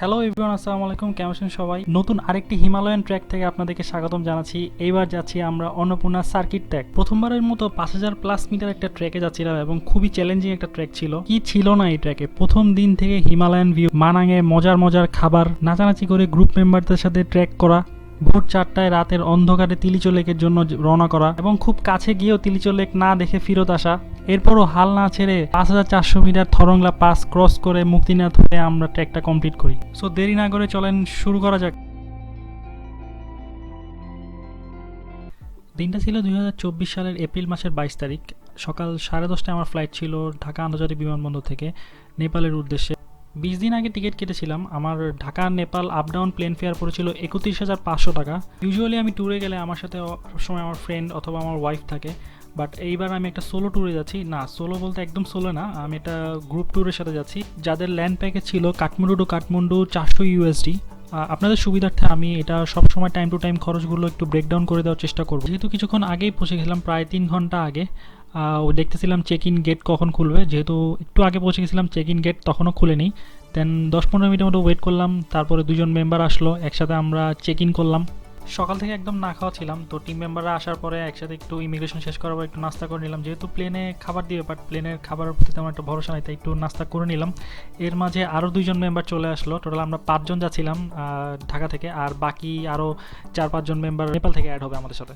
Hello everyone আসসালামু আলাইকুম। কেমন আছেন সবাই? নতুন আরেকটি হিমালয়ান ট্র্যাক থেকে আপনাদেরকে স্বাগতম জানাচ্ছি। এইবার যাচ্ছি আমরা অন্নপূর্ণা সার্কিট ট্র্যাক প্রথমবারের মতো পাঁচ হাজার প্লাস মিটার একটা ট্র্যাকে যাচ্ছিলাম এবং খুবই চ্যালেঞ্জিং একটা ট্র্যাক ছিল। কি ছিল না এই ট্র্যাকে প্রথম দিন থেকে হিমালয়ান ভিউ মানাঙে মজার মজার খাবার, নাচানাচি করে গ্রুপ মেম্বারদের সাথে ট্র্যাক করা, ভোর চারটায় রাতের অন্ধকারে তিলিচো লেকের জন্য রওনা করা এবং খুব কাছে গিয়েও তিলিচো লেক না দেখে ফেরত আসা। এরপরও হাল না ছেড়ে পাঁচ হাজার চারশো মিটার থরংলা পাস ক্রস করে মুক্তিনাথ হয়ে আমরা ট্র্যাকটা কমপ্লিট করি। সো দেরি না করে চলেন শুরু করা যাক। দিনটা ছিল দু হাজার চব্বিশ সালের এপ্রিল মাসের বাইশ তারিখ। সকাল সাড়ে দশটায় আমার ফ্লাইট ছিল ঢাকা আন্তর্জাতিক বিমানবন্দর থেকে নেপালের উদ্দেশ্যে। বিশ দিন আগে টিকিট কেটেছিলাম। আমার Dhaka, Nepal up down plane fare পড়েছিল একত্রিশ হাজার পাঁচশো টাকা। ইউজুয়ালি আমি ট্যুরে গেলে আমার সাথে সবসময় আমার ফ্রেন্ড অথবা আমার ওয়াইফ থাকে। বাট এইবার আমি একটা সোলো ট্যুরে যাচ্ছি। না সোলো বলতে একদম সোলো না। আমি একটা গ্রুপ ট্যুরের সাথে যাচ্ছি। যাদের ল্যান্ড প্যাকেজ ছিল কাঠমান্ডু টু কাঠমান্ডু চারশো ইউএসডি আপনাদের সুবিধার্থে আমি এটা সবসময় টাইম টু টাইম খরচগুলো একটু ব্রেকডাউন করে দেওয়ার চেষ্টা করব। যেহেতু কিছুক্ষণ আগেই পৌঁছে গেছিলাম, প্রায় তিন ঘণ্টা আগে ও দেখতেছিলাম চেক ইন গেট কখন খুলবে। যেহেতু একটু আগে পৌঁছে গেছিলাম চেক ইন গেট তখনও খুলেনি। দেন দশ পনেরো মিনিটের মতো ওয়েট করলাম, তারপরে দুজন মেম্বার আসলো, একসাথে আমরা চেক ইন করলাম। সকাল থেকে একদম না খাওয়া ছিলাম, তো টিম মেম্বাররা আসার পরে একসাথে একটু ইমিগ্রেশন শেষ করার পর একটু নাস্তা করে নিলাম। যেহেতু প্লেনে খাবার দিয়ে বাট প্লেনের খাবারের প্রতি তেমন একটা ভরসা নাই, তাই একটু নাস্তা করে নিলাম। এর মাঝে আরও দুইজন মেম্বার চলে আসলো। টোটাল আমরা পাঁচজন যাচ্ছিলাম ঢাকা থেকে, আর বাকি আরও চার পাঁচজন মেম্বার নেপাল থেকে অ্যাড হবে আমাদের সাথে।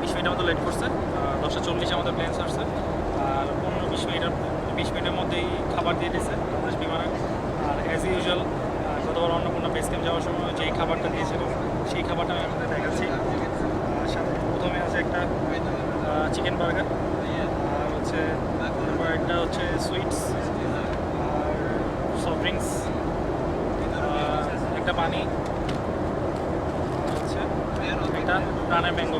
বিশে মিনিটের মতো লেট করছে। দশটা চল্লিশে আমাদের প্লেন ছাড়ছে। আর পনেরো বিশ মিনিটের বিশ মিনিটের মধ্যেই খাবার দিয়ে দিয়েছে বাংলাদেশ বিমানে। আর অ্যাজ ইউজুয়াল গতবার অন্নপূর্ণা বেস ক্যাম্প যাওয়ার সময় যেই খাবারটা দিয়েছিল, সেই খাবারটা আমি আপনাদের দেখাচ্ছি। সাথে প্রথমে আছে একটা চিকেন বার্গার আর হচ্ছে তারপর একটা হচ্ছে সুইটস আর সফট ড্রিঙ্কস একটা পানি হচ্ছে প্রাণের ম্যাঙ্গো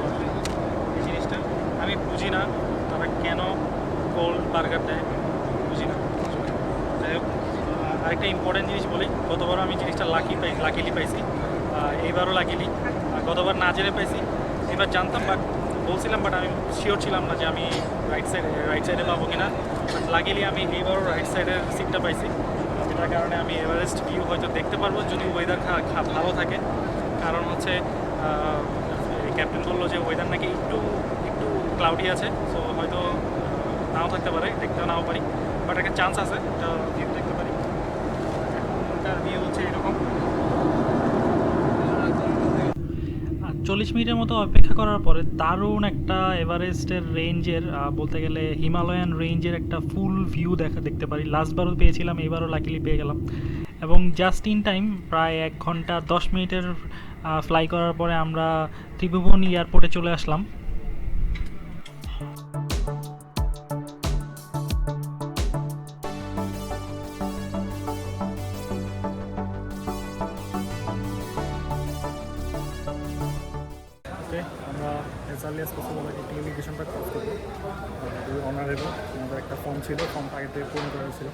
এই জিনিসটা। আমি বুঝি না তারা কেন কোল্ড বার্গার দেয়। বুঝি না। যাই হোক আরেকটা ইম্পর্টেন্ট জিনিস বলি। গতবার আমি জিনিসটা লাকি পাই লাকিলি পাইছি। এইবারও লাকিলি গতবার না জেনে পাইছি। এবার জানতাম বাট বলছিলাম বাট আমি শিওর ছিলাম না যে আমি রাইট সাইডে রাইট সাইডে পাবো কিনা। বাট লাগিলি আমি এইবারও রাইট সাইডের সিটটা পাইছি। যেটার কারণে আমি এভারেস্ট ভিউ হয়তো দেখতে পারব যদি ওয়েদার ভালো থাকে। কারণ হচ্ছে ক্যাপ্টেন বলল যে ওয়েদার নাকি একটু একটু ক্লাউডি আছে সো হয়তো নাও থাকতে পারে, দেখতেও নাও পারি বাট একটা চান্স আছে এটা ভিউ দেখতে পারি। এখনকার ভিউ হচ্ছে এরকম। চল্লিশ মিনিটের মতো অপেক্ষা করার পরে দারুণ একটা এভারেস্টের রেঞ্জের বলতে গেলে হিমালয়ান রেঞ্জের একটা ফুল ভিউ দেখা, দেখতে পারি। লাস্টবারও পেয়েছিলাম, এবারও লাকিলি পেয়ে গেলাম। এবং জাস্ট ইন টাইম প্রায় এক ঘণ্টা, দশ মিনিটের ফ্লাই করার পরে আমরা ত্রিভুবন এয়ারপোর্টে চলে আসলাম। পসিবল একটি ফর্ম ছিল পূরণ করা হয়েছিল।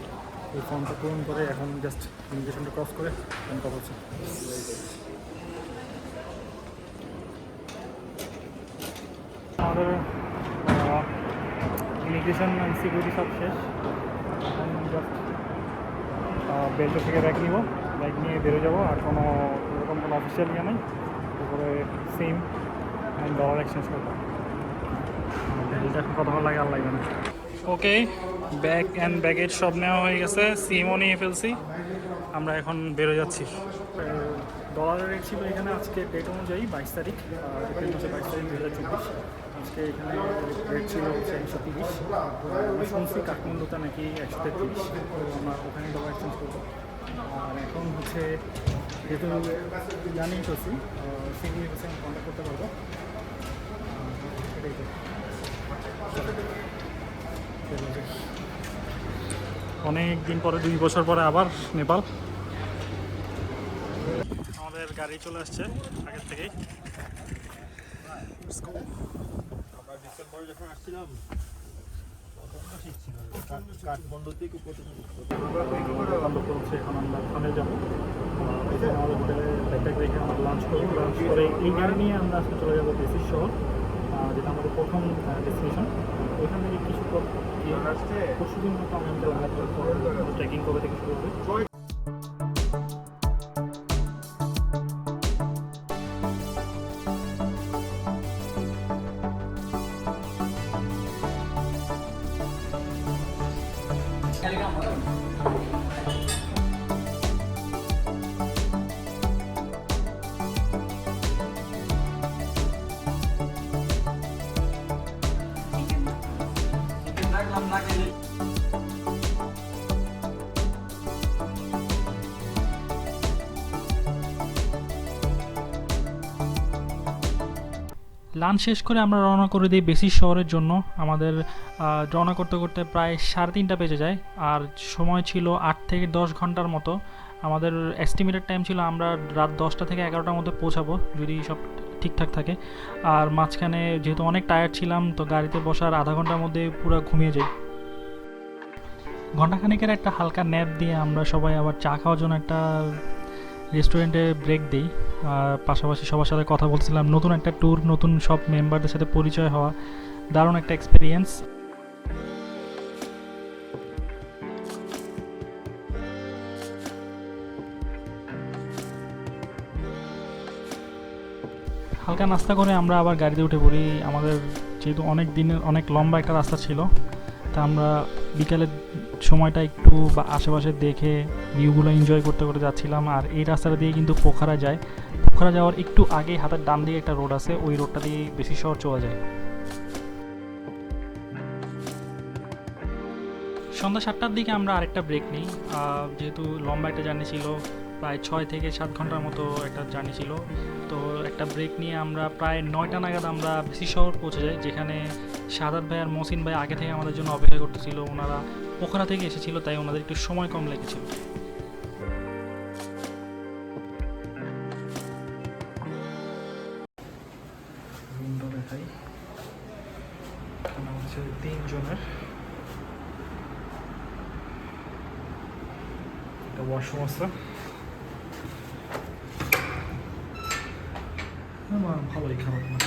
ওই ফর্মটা পূরণ করে এখন জাস্ট ইমিগ্রেশনটা ক্রস করে করা হচ্ছে। আমাদের ইমিগ্রেশন অ্যান্ড সিকিউরিটি সব শেষ। এখন জাস্ট বেল্টো থেকে ব্যাগ নিব। ব্যাগ নিয়ে বেরো যাব। আর কোনো এরকম কোনো অফিসিয়াল ইয়ে নেই। তারপরে সেম অ্যান্ড ডলার এক্সচেঞ্জ করব। এটা এখন কত ভালো লাগে আর লাগবে না। ওকে, ব্যাগ অ্যান্ড ব্যাগেজ সব নেওয়া হয়ে গেছে। সিমও নিয়ে ফেলছি। আমরা এখন বেরো যাচ্ছি। ডলারের রেট ছিল এখানে আজকে ডেট অনুযায়ী বাইশ তারিখ। এপ্রিল মাসে বাইশ তারিখ দু হাজার চব্বিশ। আজকে এখানে রেট ছিল হচ্ছে একশো তিরিশ। আমি শুনছি কাঠমান্ডুতে নাকি একশো তেত্রিশ। আমরা ওখানে ডলার এক্সচেঞ্জ করব। আর এখন হচ্ছে যেহেতু জানি তো সিভিল আমি কন্ট্যাক্ট করতে পারব। এটাই তো অনেক দিন পরে, দুই বছর পরে আবার নেপাল। আমাদের গাড়ি চলে আসছে আগের থেকেই। যখন আসছিলাম এখন আমরা ওখানে যাব আমাদের হোটেলে ব্যাকপ্যাক রেখে আমরা লাঞ্চ করব লাঞ্চ করে এই গাড়ি নিয়ে আমরা আজকে চলে যাব বেসিস শহর যেটা আমাদের প্রথম ডেস্টিনেশন ওইখান থেকে কিছু পথ গিয়ে পরশু দিন মতো আমাদের ট্রেকিং কবে থেকে শুরু হবে। লাঞ্চ শেষ করে আমরা রওনা করে দিই বেসিস শহরের জন্য। আমাদের রওনা করতে করতে প্রায় সাড়ে তিনটা বেজে যায়, আর সময় ছিল আট থেকে দশ ঘণ্টার মতো। আমাদের এস্টিমেটেড টাইম ছিল আমরা রাত দশটা থেকে এগারোটার মধ্যে পৌঁছাবো, যদি সব ঠিকঠাক থাকে। আর মাঝখানে যেহেতু অনেক টায়ার্ড ছিলাম, তো গাড়িতে বসার আধা ঘণ্টার মধ্যে পুরো ঘুমিয়ে যাই। ঘন্টাখানেকের একটা হালকা ন্যাপ দিয়ে আমরা সবাই আবার চা খাওয়ার জন্য একটা রেস্টুরেন্টে ব্রেক দিই। আর পাশাপাশি সবার সাথে কথা বলছিলাম, নতুন একটা ট্যুর নতুন সব মেম্বারদের সাথে পরিচয় হওয়া, দারুণ একটা এক্সপিরিয়েন্স হালকা নাস্তা করে আমরা আবার গাড়িতে উঠে পড়ি। আমাদের যেহেতু অনেক দিনের, অনেক লম্বা একটা রাস্তা ছিল, তা আমরা বিকালের সময়টা একটু বা আশেপাশে দেখে ভিউগুলো এনজয় করতে করতে যাচ্ছিলাম। আর এই রাস্তাটা দিয়ে কিন্তু পোখরা যায়। পোখরা যাওয়ার একটু আগে হাতের ডান দিকে একটা রোড আছে, ওই রোডটা দিয়ে বেশি শহর চলে যায়। সন্ধ্যা সাতটার দিকে আমরা আরেকটা ব্রেক নিই। যেহেতু লম্বা একটা জার্নি ছিল প্রায় ছয় থেকে সাত ঘণ্টার মতো একটা জার্নি ছিল। তো একটা ব্রেক নিয়ে আমরা প্রায় নয়টা নাগাদ আমরা বেশি শহর পৌঁছে যাই, যেখানে সাদাত ভাই আর মহসিন ভাই আগে থেকে আমাদের জন্য অপেক্ষা করতেছিল। ওনারা পোখরা থেকে এসেছিল, তাই ওনাদের একটু সময় কম লেগেছিল। তিনজনের। ওয়াশরুম আছে না, না, ভালোই খারাপ না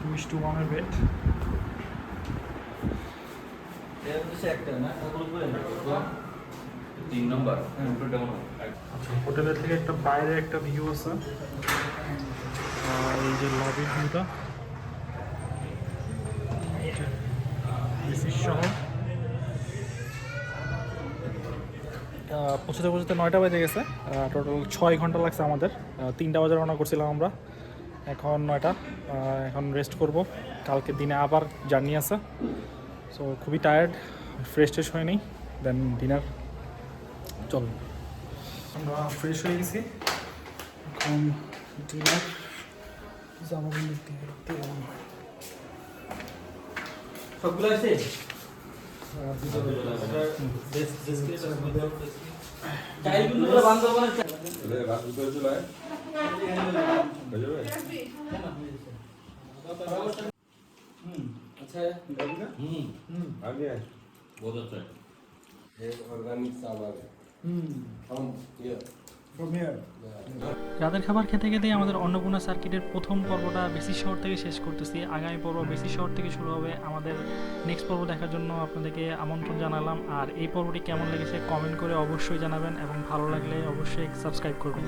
টু ইস টু ওয়ানের তিন নম্বর হোটেলের থেকে একটা বাইরে একটা ভিউ আছে। আর এই যে লবির ভিউটা বিসিস শহর আহ, পৌঁছতে পৌঁছতে নয়টা বেজে গেছে। টোটাল ছয় ঘণ্টা লাগছে আমাদের। তিনটা বাজে রওনা করছিলাম আমরা। এখন নয়টা। এখন রেস্ট করব। কালকে দিনে আবার জার্নি আছে। সো খুবই টায়ার্ড ফ্রেশ ট্রেশ হয়নি। দেন ডিনার চল। আমরা ফ্রেশ হয়ে গেছি। এখন ডিনার জামা সবগুলো আছে अच्छा है हम्म हम्म आ गया बहुत अच्छा है ये ऑर्गेनिक सामान है हम्म हम ये রাতের খাবার খেতে খেতে আমাদের অন্নপূর্ণা সার্কিটের প্রথম পর্বটা বেশি শহর থেকে শেষ করতেছি। আগামী পর্ব বেশি শহর থেকে শুরু হবে আমাদের নেক্সট পর্ব দেখার জন্য আপনাদেরকে আমন্ত্রণ জানালাম। আর এই পর্বটি কেমন লেগেছে কমেন্ট করে অবশ্যই জানাবেন এবং ভালো লাগলে অবশ্যই সাবস্ক্রাইব করবেন।